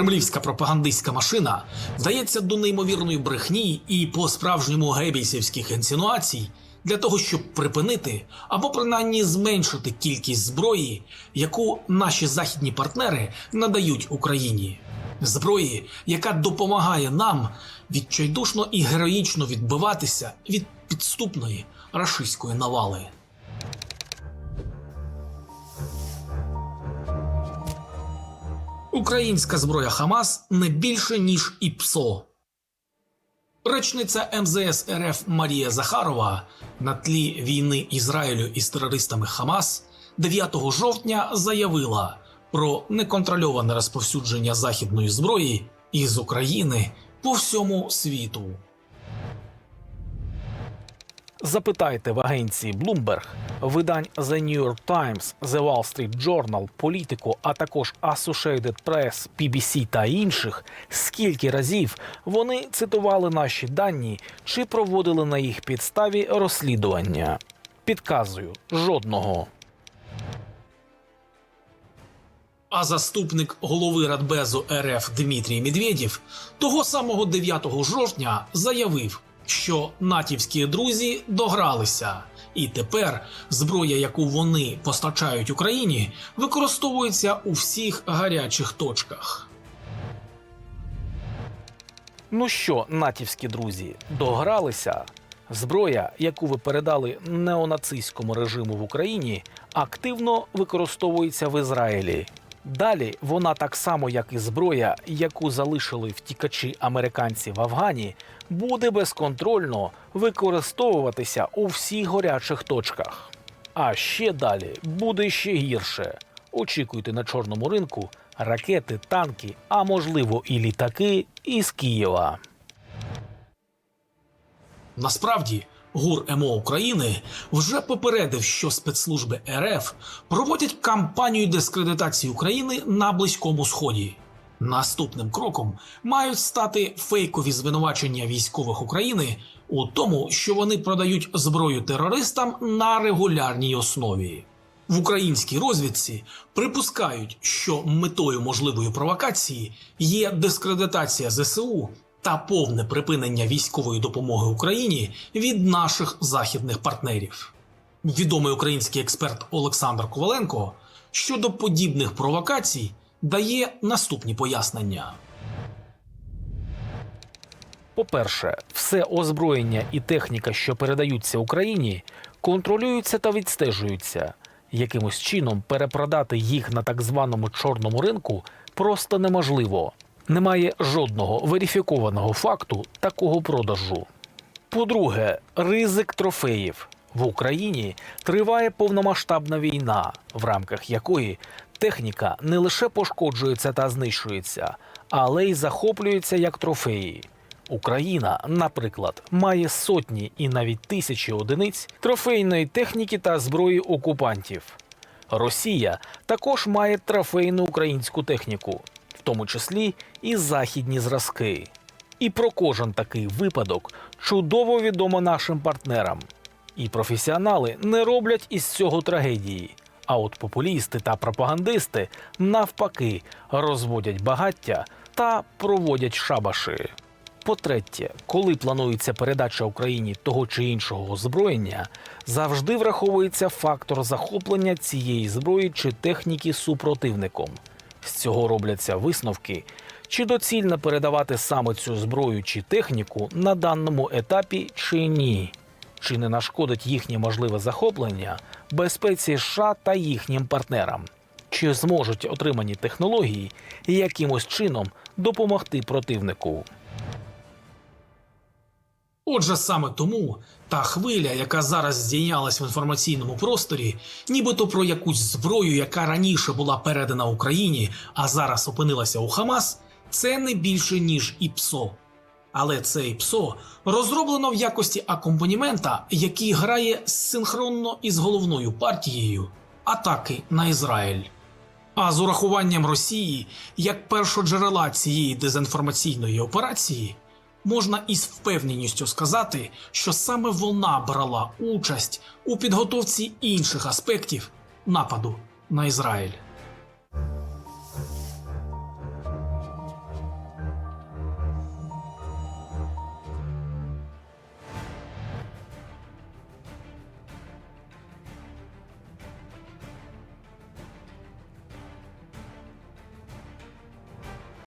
Кремлівська пропагандистська машина вдається до неймовірної брехні і по справжньому гебійсівських інсинуацій для того, щоб припинити або принаймні зменшити кількість зброї, яку наші західні партнери надають Україні. Зброї, яка допомагає нам відчайдушно і героїчно відбиватися від підступної рашистської навали. Українська зброя Хамас не більше ніж ІПСО. Речниця МЗС РФ Марія Захарова на тлі війни Ізраїлю із терористами Хамас 9 жовтня заявила про неконтрольоване розповсюдження західної зброї із України по всьому світу. Запитайте в агенції Bloomberg, видань The New York Times, The Wall Street Journal, Politico, а також Associated Press, BBC та інших, скільки разів вони цитували наші дані чи проводили на їх підставі розслідування. Підказую, жодного. А заступник голови Радбезу РФ Дмитрій Медведєв того самого 9 жовтня заявив, що натівські друзі догралися, і тепер зброя, яку вони постачають Україні, використовується у всіх гарячих точках. Ну що, натівські друзі, догралися? Зброя, яку ви передали неонацистському режиму в Україні, активно використовується в Ізраїлі. Далі вона так само, як і зброя, яку залишили втікачі американці в Афгані, буде безконтрольно використовуватися у всіх горячих точках. А ще далі буде ще гірше. Очікуйте на чорному ринку ракети, танки, а можливо і літаки із Києва. Насправді, ГУР МО України вже попередив, що спецслужби РФ проводять кампанію дискредитації України на Близькому Сході. Наступним кроком мають стати фейкові звинувачення військових України у тому, що вони продають зброю терористам на регулярній основі. В українській розвідці припускають, що метою можливої провокації є дискредитація ЗСУ та повне припинення військової допомоги Україні від наших західних партнерів. Відомий український експерт Олександр Коваленко щодо подібних провокацій дає наступні пояснення. По-перше, все озброєння і техніка, що передаються Україні, контролюються та відстежуються. Якимось чином перепродати їх на так званому чорному ринку просто неможливо. Немає жодного верифікованого факту такого продажу. По-друге, ризик трофеїв в Україні триває повномасштабна війна, в рамках якої техніка не лише пошкоджується та знищується, але й захоплюється як трофеї. Україна, наприклад, має сотні і навіть тисячі одиниць трофейної техніки та зброї окупантів. Росія також має трофейну українську техніку, в тому числі і західні зразки. І про кожен такий випадок чудово відомо нашим партнерам. І професіонали не роблять із цього трагедії. А от популісти та пропагандисти навпаки розводять багаття та проводять шабаші. По-третє, коли планується передача Україні того чи іншого озброєння, завжди враховується фактор захоплення цієї зброї чи техніки супротивником. З цього робляться висновки, чи доцільно передавати саме цю зброю чи техніку на даному етапі чи ні, чи не нашкодить їхнє можливе захоплення безпеці США та їхнім партнерам, чи зможуть отримані технології якимось чином допомогти противнику. Отже, саме тому та хвиля, яка зараз здійнялась в інформаційному просторі, нібито про якусь зброю, яка раніше була передана Україні, а зараз опинилася у Хамас, це не більше ніж ІПСО. Але це ІПСО розроблено в якості акомпанімента, який грає синхронно із головною партією атаки на Ізраїль. А з урахуванням Росії як першоджерела цієї дезінформаційної операції можна із впевненістю сказати, що саме вона брала участь у підготовці інших аспектів нападу на Ізраїль.